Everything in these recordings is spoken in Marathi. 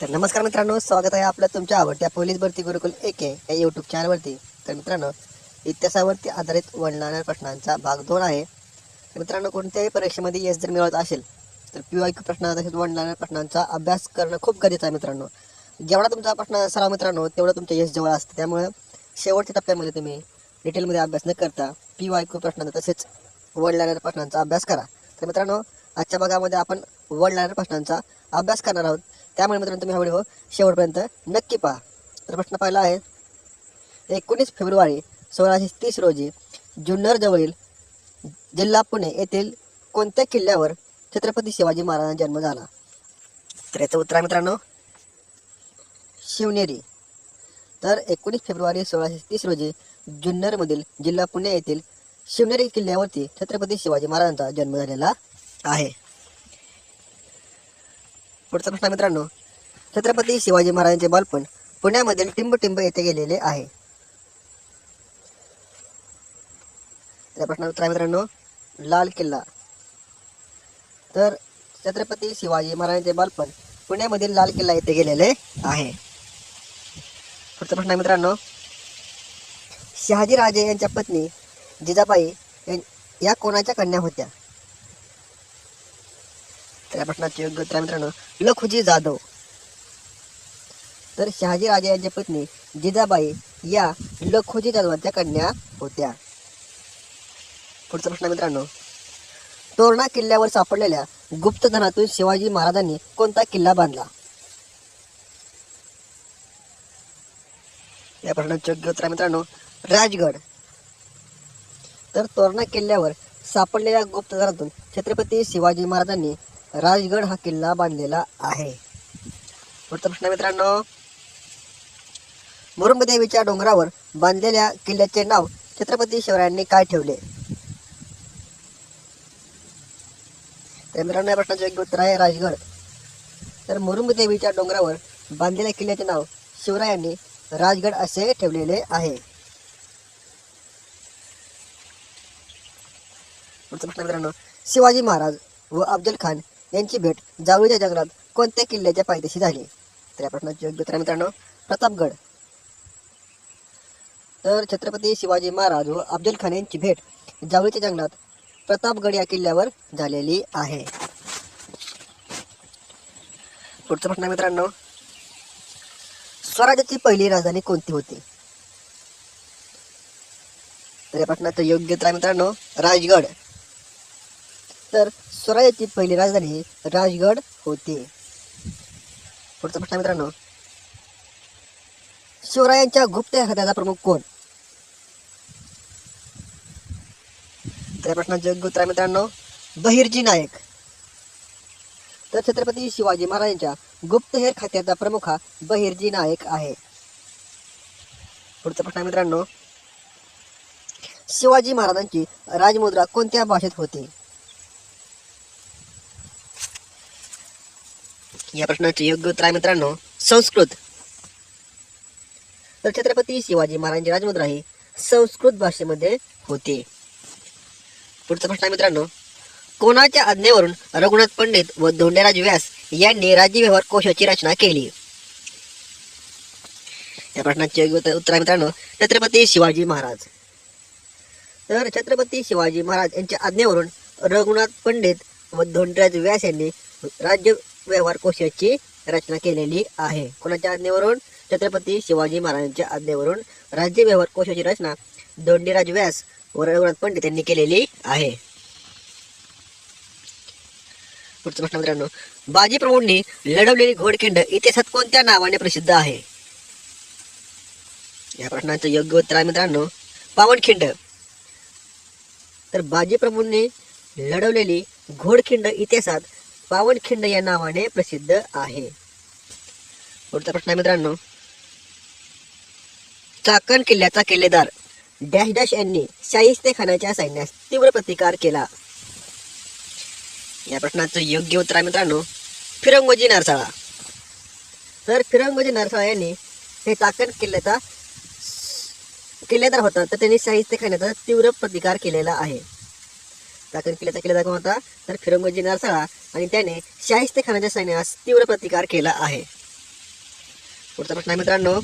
तर नमस्कार मित्रांनो स्वागत आहे आपलं तुमच्या आवडत्या पोलीस भरती गुरुकुल एक या यूट्यूब चॅनलवरती तर मित्रांनो इतिहासावरती आधारित वडणाऱ्या प्रश्नांचा भाग दोन आहे. तर मित्रांनो कोणत्याही परीक्षेमध्ये यश जर मिळवत असेल तर पी वाय क्यू प्रश्न तसेच वडणाऱ्या प्रश्नांचा अभ्यास करणं खूप गरजेचं आहे मित्रांनो. जेवढा तुमचा प्रश्न सराव मित्रांनो तेवढं तुमच्या यश जवळ असतं. त्यामुळे शेवटच्या टप्प्यामध्ये तुम्ही डिटेलमध्ये अभ्यास न करता पी वाय क्यू प्रश्नांचा तसेच वडणाऱ्या प्रश्नांचा अभ्यास करा. तर मित्रांनो आजच्या भागामध्ये आपण वडणाऱ्या प्रश्नांचा अभ्यास करणार आहोत. त्यामुळे मित्रांनो तुम्ही हा व्हिडिओ शेवटपर्यंत नक्की पहा. तर प्रश्न पाहिला आहे एकोणीस फेब्रुवारी सोळाशे तीस रोजी जुन्नरजवळील जिल्हा पुणे येथील कोणत्या किल्ल्यावर छत्रपती शिवाजी महाराजांचा जन्म झाला? तर याचं उत्तर आहे मित्रांनो शिवनेरी. तर एकोणीस फेब्रुवारी सोळाशे तीस रोजी जुन्नरमधील जिल्हा पुणे येथील शिवनेरी किल्ल्यावरती छत्रपती शिवाजी महाराजांचा जन्म झालेला आहे. पुढचा प्रश्न मित्रांनो छत्रपती शिवाजी महाराजांचे बालपण पुण्यामधील टिंबटिंब येथे गेलेले आहे. त्या प्रश्नाचं उत्तर आहे मित्रांनो लाल किल्ला. तर छत्रपती शिवाजी महाराजांचे बालपण पुण्यामधील लाल किल्ला येथे गेलेले आहे. पुढचा प्रश्न आहे मित्रांनो शहाजीराजे यांच्या पत्नी जिजाबाई या कोणाच्या कन्या होत्या? दुसऱ्या प्रश्नाचे योग्य उत्तर मित्रांनो लखुजी जाधव. तर शहाजी राजे यांच्या पत्नी जिजाबाई या लखुजी जाधवांच्या कन्या होत्या. पुढचा प्रश्न मित्रांनो तोरणा किल्ल्यावर सापडलेल्या गुप्तधनातून शिवाजी महाराजांनी कोणता किल्ला बांधला? या प्रश्नाचे योग्य उत्तर मित्रांनो राजगड. तर तोरणा किल्ल्यावर सापडलेल्या गुप्तधनातून छत्रपती शिवाजी महाराजांनी राजगड हा किल्ला बांधलेला आहे. पुढचा प्रश्न मित्रांनो. मुरुंबदेवीच्या डोंगरावर बांधलेल्या किल्ल्याचे नाव छत्रपती शिवरायांनी काय ठेवले? तर मित्रांनो या प्रश्नाचे योग्य उत्तर आहे राजगड. तर मुरुंबदेवीच्या डोंगरावर बांधलेल्या किल्ल्याचे नाव शिवरायांनी राजगड असे ठेवलेले आहे. पुढचा प्रश्न मित्रांनो. शिवाजी महाराज व अफजल खान यांची भेट जावळीच्या जंगलात कोणत्या किल्ल्याच्या पायथ्याशी झाली? तर या प्रश्नाचे योग्य उत्तर मित्रांनो प्रतापगड. तर छत्रपती शिवाजी महाराज व अफजल खान यांची भेट जावळीच्या जंगलात प्रतापगड या किल्ल्यावर झालेली आहे. पुढचा प्रश्न मित्रांनो स्वराज्याची पहिली राजधानी कोणती होती? तर या प्रश्नाचं योग्य उत्तर मित्रांनो राजगड. तर स्वराज्याची पहिली राजधानी राजगड होती. पुढचा प्रश्न मित्रांनो. शिवरायांच्या गुप्त खात्याचा प्रमुख कोण? त्या प्रश्नाचे उत्तर आहे मित्रांनो बहिरजी नायक तर छत्रपती शिवाजी महाराजांच्या गुप्तहेर खात्याचा प्रमुख हा बहिर्जी नायक आहे. पुढचा प्रश्न आहे मित्रांनो शिवाजी महाराजांची राजमुद्रा कोणत्या भाषेत होती? या प्रश्नाचे योग्य उत्तर आहे मित्रांनो संस्कृत. तर छत्रपती शिवाजी महाराजांची राजमुद्रा ही संस्कृत भाषेमध्ये होती. पुढचा प्रश्न आहे मित्रांनो कोणाच्या आज्ञेवरून रघुनाथ पंडित व धोंडेराज व्यास यांनी राज्य व्यवहार कोशाची रचना केली? या प्रश्नाचे योग्य उत्तर- उत्तर आहे मित्रांनो छत्रपती शिवाजी महाराज. तर छत्रपती शिवाजी महाराज यांच्या आज्ञेवरून रघुनाथ पंडित व धोंडराज व्यास यांनी राज्य व्यवहार कोशाची रचना केलेली आहे. कोणाच्या आज्ञेवरून? छत्रपती शिवाजी महाराजांच्या आज्ञेवरून. राज्य व्यवहार कोशाची रचना दोंडीराज व्यास व रघुनाथ पंडित यांनी केलेली आहे. पुढचा प्रश्न मित्रांनो बाजी प्रभूंनी लढवलेली घोडखिंड इतिहासात कोणत्या नावाने प्रसिद्ध आहे? या प्रश्नाचं योग्य उत्तर आहे मित्रांनो पावनखिंड. तर बाजी प्रभूंनी लढवलेली घोडखिंड इतिहासात पावनखिंड या नावाने प्रसिद्ध आहे. पुढचा प्रश्न आहे मित्रांनो. चाकण किल्ल्याचा किल्लेदार डॅश डॅश यांनी शाहिस्ते खानाच्या सैन्यास तीव्र प्रतिकार केला. या प्रश्नाचं योग्य उत्तर आहे मित्रांनो फिरंगोजी नरसाळा. तर फिरंगोजी नरसाळा यांनी हे चाकण किल्ल्याचा किल्लेदार होता तर त्यांनी शाहिस्ते खानाचा तीव्र प्रतिकार केलेला आहे. साखर किल्ल्याचा किल्लेदार कोण होता तर फिरंगोजी नरसाळा आणि त्याने शाहिस्ते खानाच्या सैन्यास तीव्र प्रतिकार केला आहे. पुढचा प्रश्न आहे मित्रांनो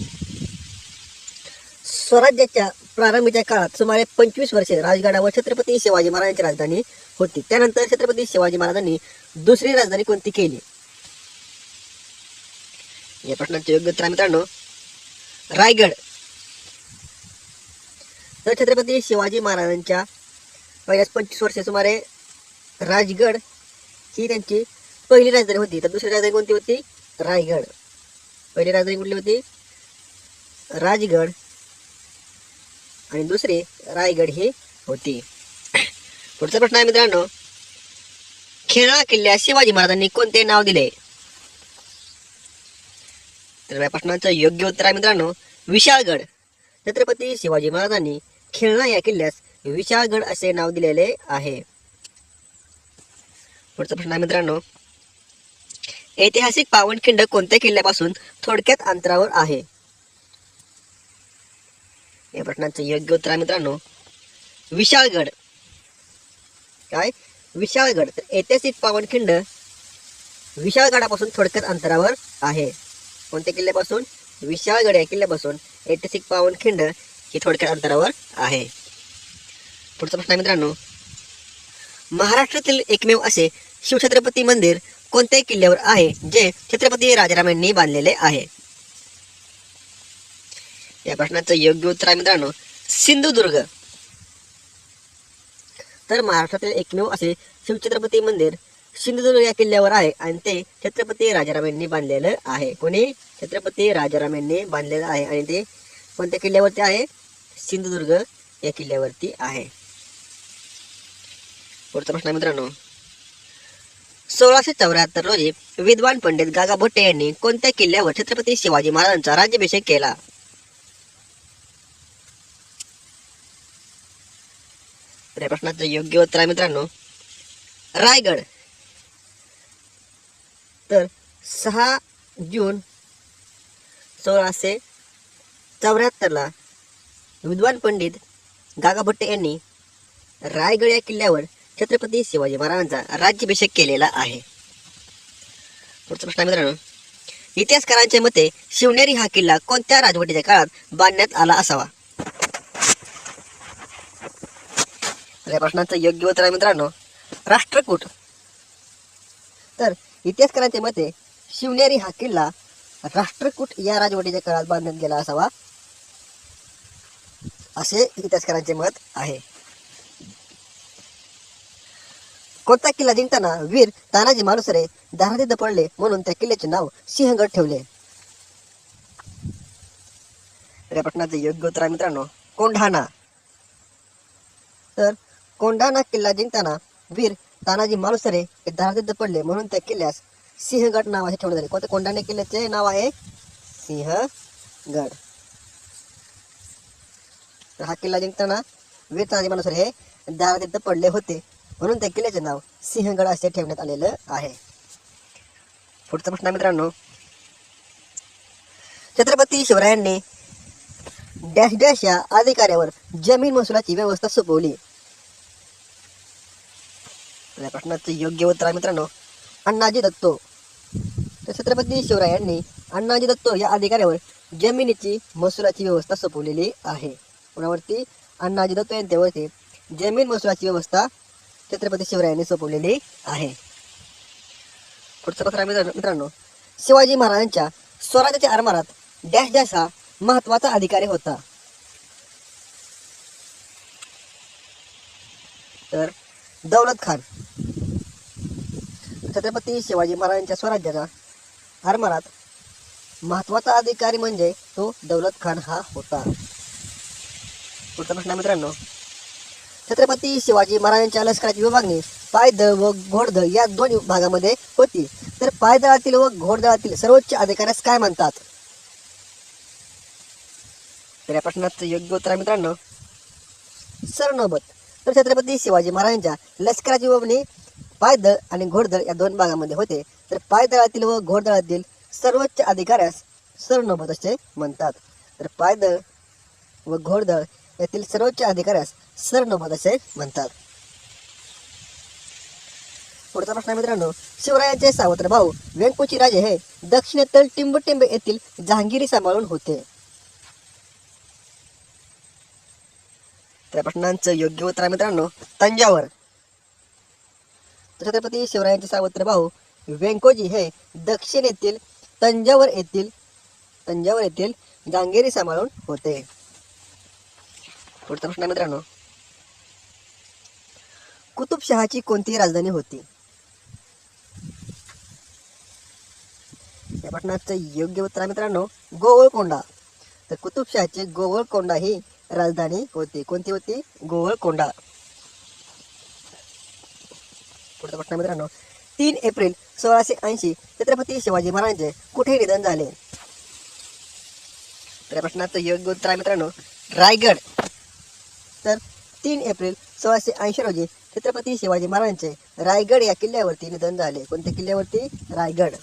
स्वराज्याच्या प्रारंभीच्या काळात सुमारे पंचवीस वर्षे राजगडावर छत्रपती शिवाजी महाराजांची राजधानी होती. त्यानंतर छत्रपती शिवाजी महाराजांनी दुसरी राजधानी कोणती केली? या प्रश्नाचे योग्य उत्तर मित्रांनो रायगड. तर छत्रपती शिवाजी महाराजांच्या पहिल्याच पंचवीस वर्षे सुमारे राजगड ही त्यांची पहिली राजधानी होती. तर दुसरी राजधानी कोणती होती? रायगड. पहिली राजधानी कुठली होती? राजगड. आणि दुसरी रायगड ही होती. पुढचा प्रश्न आहे मित्रांनो खेळा किल्ल्या शिवाजी महाराजांनी कोणते नाव दिले? तर या प्रश्नाचं योग्य उत्तर आहे मित्रांनो विशाळगड. छत्रपती शिवाजी महाराजांनी खेळणा या किल्ल्यास विशाळगड असे नाव दिलेले आहे. पुढचा प्रश्न आहे मित्रांनो ऐतिहासिक पावनखिंड कोणत्या किल्ल्यापासून थोडक्यात अंतरावर आहे? या प्रश्नाचं योग्य उत्तर आहे मित्रांनो विशाळगड. काय? विशाळगड. तर ऐतिहासिक पावनखिंड विशाळगडापासून थोडक्यात अंतरावर आहे. कोणत्या किल्ल्यापासून? विशाळगड या किल्ल्यापासून ऐतिहासिक पावनखिंड ही थोडक्यात अंतरावर आहे. पुढचा प्रश्न आहे मित्रांनो. महाराष्ट्रातील एकमेव असे शिवछत्रपती मंदिर कोणत्या किल्ल्यावर आहे जे छत्रपती राजाराम यांनी बांधलेले आहे? या प्रश्नाचं योग्य उत्तर आहे मित्रांनो सिंधुदुर्ग. तर महाराष्ट्रातील एकमेव असे शिवछत्रपती मंदिर सिंधुदुर्ग या किल्ल्यावर आहे आणि ते छत्रपती राजाराम यांनी बांधलेलं आहे. कोणी? छत्रपती राजाराम यांनी बांधलेलं आहे आणि ते कोणत्या किल्ल्यावरती आहे? सिंधुदुर्ग या किल्ल्यावरती आहे. पुढचा प्रश्न आहे मित्रांनो. सोळाशे चौऱ्याहत्तर रोजी विद्वान पंडित गागा भट्टे यांनी कोणत्या किल्ल्यावर छत्रपती शिवाजी महाराजांचा राज्याभिषेक केला? या प्रश्नाचं योग्य उत्तर आहे मित्रांनो. रायगड. तर सहा जून सोळाशे चौऱ्याहत्तरला विद्वान पंडित गागा भट्टे यांनी रायगड या किल्ल्यावर छत्रपती शिवाजी महाराजांचा राज्याभिषेक केलेला आहे. पुढचा प्रश्न मित्रांनो इतिहासकारांच्या मते शिवनेरी हा किल्ला कोणत्या राजवटीच्या काळात बांधण्यात आला असावा? या प्रश्नाचं योग्य उत्तर आहे मित्रांनो राष्ट्रकूट. तर इतिहासकारांच्या मते शिवनेरी हा किल्ला राष्ट्रकूट या राजवटीच्या काळात बांधण्यात गेला असावा असे इतिहासकारांचे मत आहे. कोणता किल्ला जिंकताना वीर तानाजी मालुसरे दारातिद्ध पडले म्हणून त्या किल्ल्याचे नाव सिंहगड ठेवले. तर या प्रश्नाचे योग्य उत्तर आहे मित्रांनो कोंढाणा. तर कोंढाणा किल्ला जिंकताना वीर तानाजी मालुसरे हे दारातिद्ध पडले म्हणून त्या किल्ल्यास सिंहगड नावाचे ठेवण्यात आले. कोणत्या कोंढाणा किल्ल्याचे नाव आहे? सिंहगड. तर हा किल्ला जिंकताना वीर तानाजी मालुसरे हे दारातिद्ध पडले होते. म्हणून त्या किल्ल्याचे नाव सिंहगड असे ठेवण्यात आलेलं आहे. पुढचा प्रश्न मित्रांनो. छत्रपती शिवरायांनी डॅश डॅश या अधिकाऱ्यावर जमीन महसुलाची व्यवस्था सोपवली. या प्रश्नाचं योग्य उत्तर आहे मित्रांनो अण्णाजी दत्तो. तर छत्रपती शिवरायांनी अण्णाजी दत्तो या अधिकाऱ्यावर जमिनीची महसुलाची व्यवस्था सोपवलेली आहे. कोणावरती अण्णाजी दत्तो यांच्यावरती जमीन महसुलाची व्यवस्था छत्रपती शिवरायांनी सोपवलेली आहे. पुढचं पत्र मित्रांनो शिवाजी महाराजांच्या स्वराज्याच्या आरमारात डॅश डॅश हा महत्त्वाचा अधिकारी होता. तर दौलत खान छत्रपती शिवाजी महाराजांच्या स्वराज्याच्या आरमारात महत्त्वाचा अधिकारी म्हणजे तो दौलत खान हा होता. पुढचा प्रश्न मित्रांनो छत्रपती शिवाजी महाराजांच्या लष्कराची विभागणी पायदळ व घोडदळ या दोन भागामध्ये होती. तर पायदळातील व घोडदळातील सर्वोच्च अधिकाऱ्यास काय म्हणतात? तर या प्रश्नाचं योग्य उत्तर आहे मित्रांनो सरनोबत. तर छत्रपती शिवाजी महाराजांच्या लष्कराची विभागणी पायदळ आणि घोडदळ या दोन भागामध्ये होते. तर पायदळातील व घोडदळातील सर्वोच्च अधिकाऱ्यास सरनोबत असे म्हणतात. तर पायदळ व घोडदळ यातील सर्वोच्च अधिकाऱ्यास सरनोबत असे म्हणतात. पुढचा प्रश्न आहे मित्रांनो शिवरायांचे सावत्र भाऊ व्यंकुची राजे हे दक्षिणेतील टिंबटिंब येथील जहांगिरी सांभाळून होते. त्या प्रश्नांचं योग्य उत्तर आहे मित्रांनो तंजावर. छत्रपती शिवरायांचे सावत्र भाऊ व्यंकोजी हे दक्षिण येथील तंजावर येथील तंजावर येथील जहांगिरी सांभाळून होते. पुढचा प्रश्न आहे मित्रांनो कुतुबशहाची कोणती राजधानी होती. या प्रश्नाचं योग्य उत्तर आहे मित्रांनो गोवळकोंडा. तर कुतुबशहाची गोवळकोंडा ही राजधानी होती. कोणती होती? गोवळकोंडा. पुढचा प्रश्न मित्रांनो तीन एप्रिल सोळाशे ऐंशी छत्रपती शिवाजी महाराजांचे कुठे निधन झाले? तर या प्रश्नाचं योग्य उत्तर आहे मित्रांनो रायगड. तर तीन एप्रिल सोळाशे ऐंशी रोजी छत्रपती शिवाजी महाराजांचे रायगड या किल्ल्यावरती निधन झाले. कोणत्या किल्ल्यावरती? रायगड.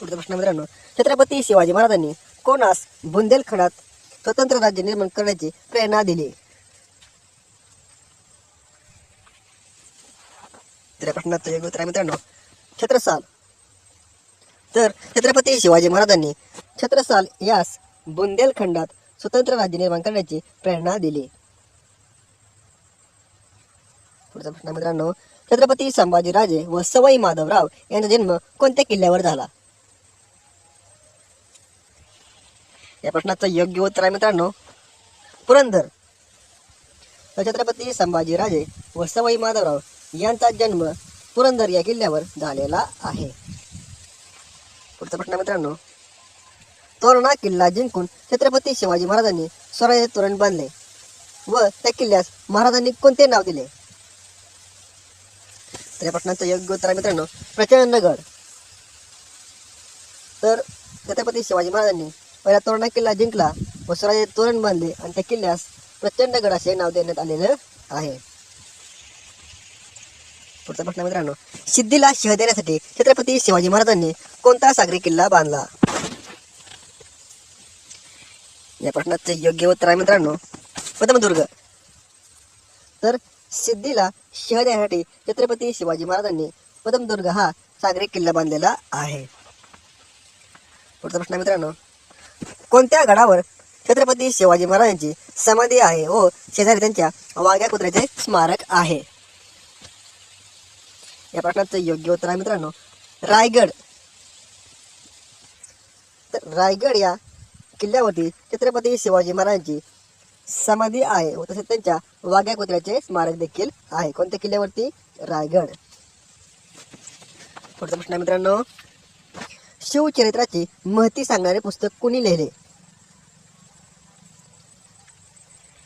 पुढचा प्रश्न मित्रांनो छत्रपती शिवाजी महाराजांनी कोणास बुंदेलखंडात स्वतंत्र राज्य निर्माण करण्याची प्रेरणा दिली? प्रश्नाचं उत्तर आहे मित्रांनो छत्रसाल. तर छत्रपती शिवाजी महाराजांनी छत्रसाल यास बुंदेलखंडात स्वतंत्र राज्य निर्माण करण्याची प्रेरणा दिली. पुढचा प्रश्न मित्रांनो. छत्रपती संभाजीराजे व सवाई माधवराव यांचा जन्म कोणत्या किल्ल्यावर झाला? या प्रश्नाचं योग्य उत्तर आहे मित्रांनो. पुरंदर. तर छत्रपती संभाजीराजे व सवाई माधवराव यांचा जन्म पुरंदर या किल्ल्यावर झालेला आहे. पुढचा प्रश्न आहे मित्रांनो. तोरणा किल्ला जिंकून छत्रपती शिवाजी महाराजांनी स्वराज्य तोरण बांधले व त्या किल्ल्यास महाराजांनी कोणते नाव दिले? तर या प्रश्नाचं योग्य उत्तर आहे मित्रांनो प्रचंडगड. तर छत्रपती शिवाजी महाराजांनी पहिला तोरणा किल्ला जिंकला व स्वराज्य तोरण बांधले आणि त्या किल्ल्यास प्रचंडगड असे नाव देण्यात आलेलं आहे. पुढचा प्रश्न मित्रांनो सिद्धीला शह देण्यासाठी छत्रपती शिवाजी महाराजांनी कोणता सागरी किल्ला बांधला? या प्रश्नाचे योग्य उत्तर आहे मित्रांनो पद्मदुर्ग तर सिद्धीला शह देण्यासाठी छत्रपती शिवाजी महाराजांनी पदमदुर्ग हा सागरी किल्ला बांधलेला आहे. पुढचा प्रश्न मित्रांनो कोणत्या गडावर छत्रपती शिवाजी महाराजांची समाधी आहे व शेजारी त्यांच्या वाघ्या कुत्र्याचे स्मारक आहे? या प्रश्नाचं योग्य उत्तर आहे मित्रांनो रायगड. तर रायगड या किल्ल्यावरती छत्रपती शिवाजी महाराजांची समाधी आहे व तसेच त्यांच्या वाघ्या कुत्र्याचे स्मारक देखील आहे. कोणत्या किल्ल्यावरती? रायगड. पुढचा प्रश्न आहे मित्रांनो. शिवचरित्राची महती सांगणारे पुस्तक कुणी लिहिले?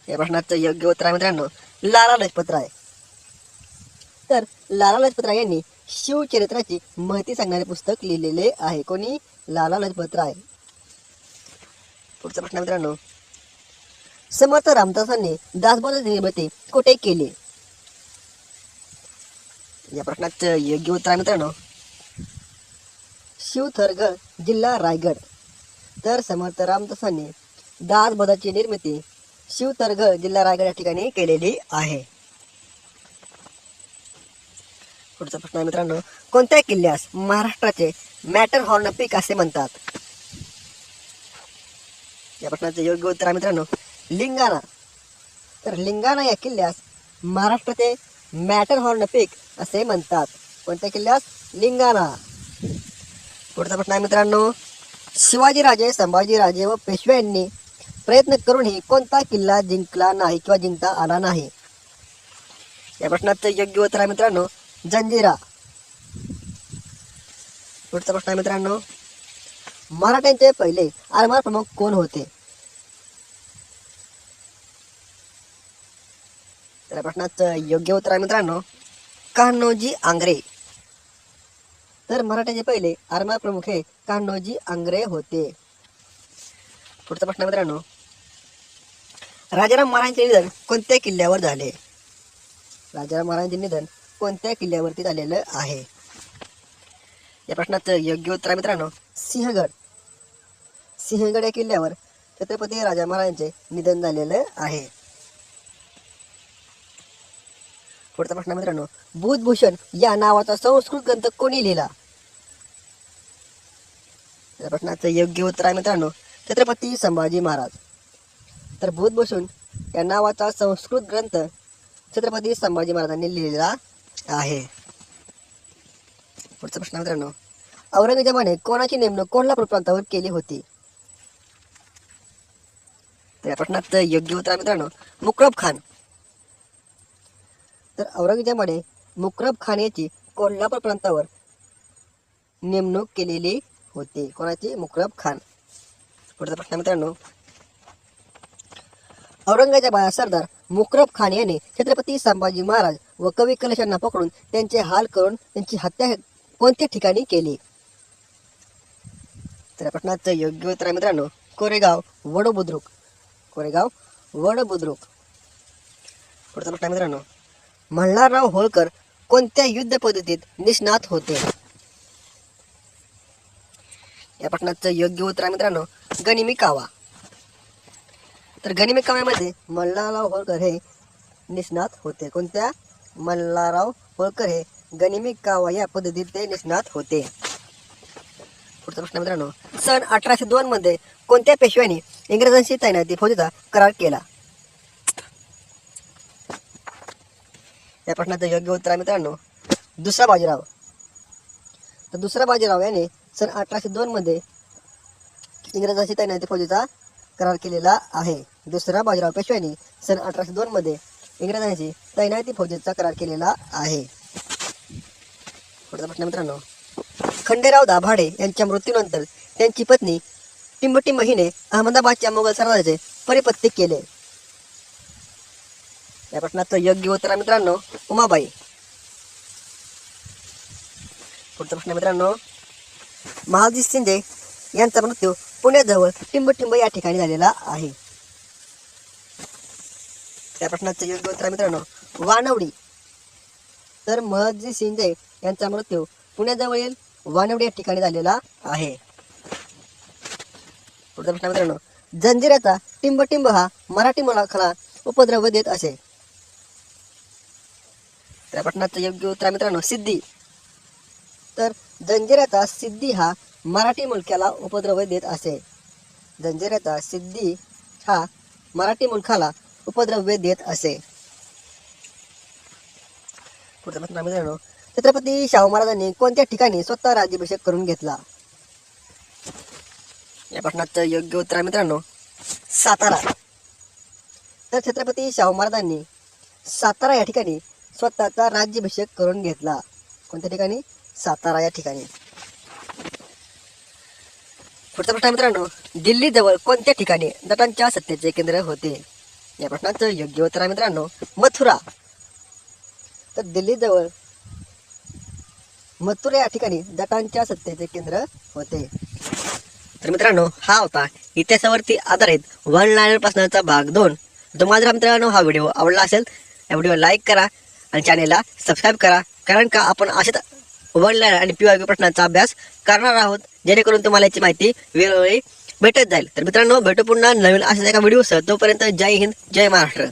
या प्रश्नाचं योग्य उत्तर आहे मित्रांनो लाला लजपतराय. तर लाला लजपतराय यांनी शिवचरित्राची महती सांगणारे पुस्तक लिहिलेले आहे. कोणी? लाला लजपतराय. पुढचा प्रश्न मित्रांनो समर्थ रामदासांनी दासबोधाची निर्मिती कुठे केली? या प्रश्नाचं योग्य उत्तर आहे मित्रांनो. शिवथरगड जिल्हा रायगड. तर समर्थ रामदासांनी दासबोधाची निर्मिती शिवथरगड जिल्हा रायगड या ठिकाणी केलेली आहे. पुढचा प्रश्न आहे मित्रांनो कोणत्या किल्ल्यास महाराष्ट्राचे मॅटर हॉर्न पीक असे म्हणतात? या प्रश्नाचे योग्य उत्तर आहे मित्रांनो लिंगाणा. तर लिंगाणा या किल्ल्यास महाराष्ट्राचे मॅटर हॉर्न पीक असे म्हणतात. कोणत्या किल्ल्यास? लिंगाणा. पुढचा प्रश्न आहे मित्रांनो शिवाजीराजे संभाजीराजे व पेशवे यांनी प्रयत्न करूनही कोणता किल्ला जिंकला नाही किंवा जिंकता आला नाही? या प्रश्नाचं योग्य उत्तर आहे मित्रांनो जंजिरा. पुढचा प्रश्न आहे मित्रांनो मराठ्यांचे पहिले आरमार प्रमुख कोण होते? तर या प्रश्नाचं योग्य उत्तर आहे मित्रांनो. कान्होजी आंग्रे. तर मराठ्याचे पहिले आरमार प्रमुख हे कान्होजी आंग्रे होते. पुढचा प्रश्न आहे मित्रांनो. राजाराम महाराजांचे निधन कोणत्या किल्ल्यावर झाले? राजाराम महाराजांचे निधन कोणत्या किल्ल्यावरती झालेलं आहे? या प्रश्नाचं योग्य उत्तर आहे मित्रांनो सिंहगड. सिंहगड या किल्ल्यावर छत्रपती राजा महाराजांचे निधन झालेलं आहे. पुढचा प्रश्न मित्रांनो बुधभूषण या नावाचा संस्कृत ग्रंथ कोणी लिहिला? या प्रश्नाचं योग्य उत्तर आहे मित्रांनो छत्रपती संभाजी महाराज. तर बुधभूषण या नावाचा संस्कृत ग्रंथ छत्रपती संभाजी महाराजांनी लिहिलेला आहे. पुढचा प्रश्न मित्रांनो औरंगजेबाने कोणाची नेमणूक कोल्हापूर प्रांतावर केली होती? तर या प्रश्नाचं योग्य उत्तर आहे मित्रांनो मुक्रब खान. तर औरंगजेबाने मुक्रब खान याची कोल्हापूर प्रांतावर नेमणूक केलेली होती. कोणाची? मुक्रब खान. पुढचा प्रश्न मित्रांनो. औरंगजेबा सरदार मुक्रब खान याने छत्रपती संभाजी महाराज व कवी कलश यांना पकडून त्यांचे हाल करून त्यांची हत्या कोणत्या ठिकाणी केली? तर प्रश्नाचं योग्य उत्तर आहे मित्रांनो कोरेगाव वडबुद्रुक. कोरेगाव वडबुद्रुक. पुढचा प्रश्न मित्रांनो. मल्हारराव होळकर कोणत्या युद्ध पद्धतीत निष्णात होते? या प्रश्नाचं योग्य उत्तर आहे मित्रांनो गनिमी कावा. तर गनिमी काव्यामध्ये मल्हारराव होळकर हे निष्णात होते. कोणत्या? मल्हारराव होळकर हे गनिमी कावा या पद्धतीत ते निष्णात होते. पुढचा प्रश्न मित्रांनो सन अठराशे दोन मध्ये कोणत्या पेशव्यांनी इंग्रजांशी तैनाती फौजेचा करार केला? या प्रश्नाचं योग्य उत्तर आहे मित्रांनो. दुसरा बाजीराव. तर दुसरा बाजीराव याने सन अठराशे दोन मध्ये इंग्रजांशी तैनाती फौजेचा करार केलेला आहे. दुसरा बाजीराव पेशव्यांनी सन अठराशे दोन मध्ये इंग्रजांशी तैनाती फौजेचा करार केलेला आहे. पुढचा प्रश्न मित्रांनो. खंडेराव दाभाडे यांच्या मृत्यूनंतर त्यांची पत्नी टिंबटिंब हिने अहमदाबादच्या मुघल सरदाराचे परिपत्य केले. या प्रश्नाचं योग्य उत्तर आहे मित्रांनो उमाबाई. पुढचा प्रश्न मित्रांनो महाजी शिंदे यांचा मृत्यू पुण्याजवळ टिंबटिंब या ठिकाणी झालेला आहे. त्या प्रश्नाचं योग्य उत्तर आहे मित्रांनो वानवडी. तर महजी शिंदे यांचा मृत्यू पुण्याजवळील वानवडी या ठिकाणी झालेला आहे. पुढचा प्रश्न मित्रांनो जंजिऱ्याचा टिंबटिंब हा मराठी मुलाखला उपद्रव देत असे. त्या योग्य उत्तर आहे मित्रांनो सिद्धी. तर जंजिऱ्याचा सिद्धी हा मराठी मुलक्याला उपद्रव देत असे. जंजिऱ्याचा सिद्धी हा मराठी मुलखाला उपद्रव्य देत असे. पुढचा प्रश्न मित्रांनो छत्रपती शाहू महाराजांनी कोणत्या ठिकाणी स्वतः राज्याभिषेक करून घेतला? या प्रश्नाचं योग्य उत्तर आहे मित्रांनो सातारा. तर छत्रपती शाहू महाराजांनी सातारा या ठिकाणी स्वतःचा राज्याभिषेक करून घेतला. कोणत्या ठिकाणी? सातारा या ठिकाणी. पुढचा प्रश्न आहे मित्रांनो दिल्लीजवळ कोणत्या ठिकाणी दटांच्या सत्तेचे केंद्र होते? या प्रश्नाचं योग्य उत्तर आहे मित्रांनो मथुरा. तर दिल्लीजवळ मथुरा या ठिकाणी दटांच्या सत्तेचे केंद्र होते. तर मित्रांनो हा होता इतिहासावरती आधारित वन लायनर प्रश्नाचा भाग दोन. तुम्हाला जर मित्रांनो हा व्हिडिओ आवडला असेल या व्हिडिओ लाईक करा आणि चॅनेलला सबस्क्राईब करा. कारण का आपण असेच वन आणि पीवायपी प्रश्नांचा अभ्यास करणार आहोत. जेणेकरून तुम्हाला याची माहिती वेळोवेळी भेटत जाईल. तर मित्रांनो भेटू पुन्हा नवीन अशाच एका व्हिडिओसह तोपर्यंत जय हिंद जय महाराष्ट्र.